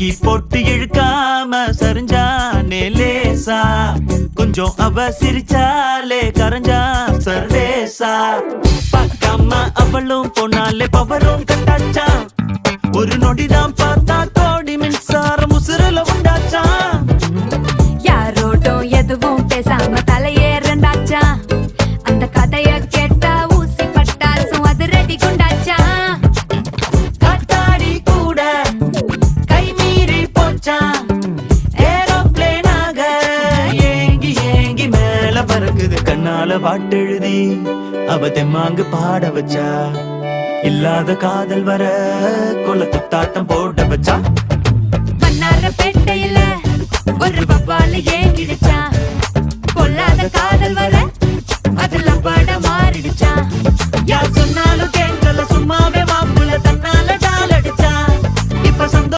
தூக்கி போட்டு இழுக்காம சரிஞ்சானே லேசா? கொஞ்சம் அவ சிரிச்சாலே கரைஞ்சா சர்வேசா பார்க்காம அவளும் போனாலே பவரும் கட்டாச்சா? ஒரு நொடிதான் பார்த்தா தோடி மின்சாரம் உசுரல உண்டாச்சா? யாரோட்டும் எதுவும் பேசாம தலையேறண்டாச்சா கண்ணால பறக்குது கண்ணால பாட்டெழுதி. அவ தெம்மாங்கு பாட வச்சா. இல்லாத காதல் வர கொலத்து தாட்டம் போட வச்சா. மன்னார பேட்டையில ஒரு பப்பால ஏங்கிடுச்சா. பொல்லாத காதல் வர அதுல பட மாறிடுச்சா. யார் சொன்னாலும்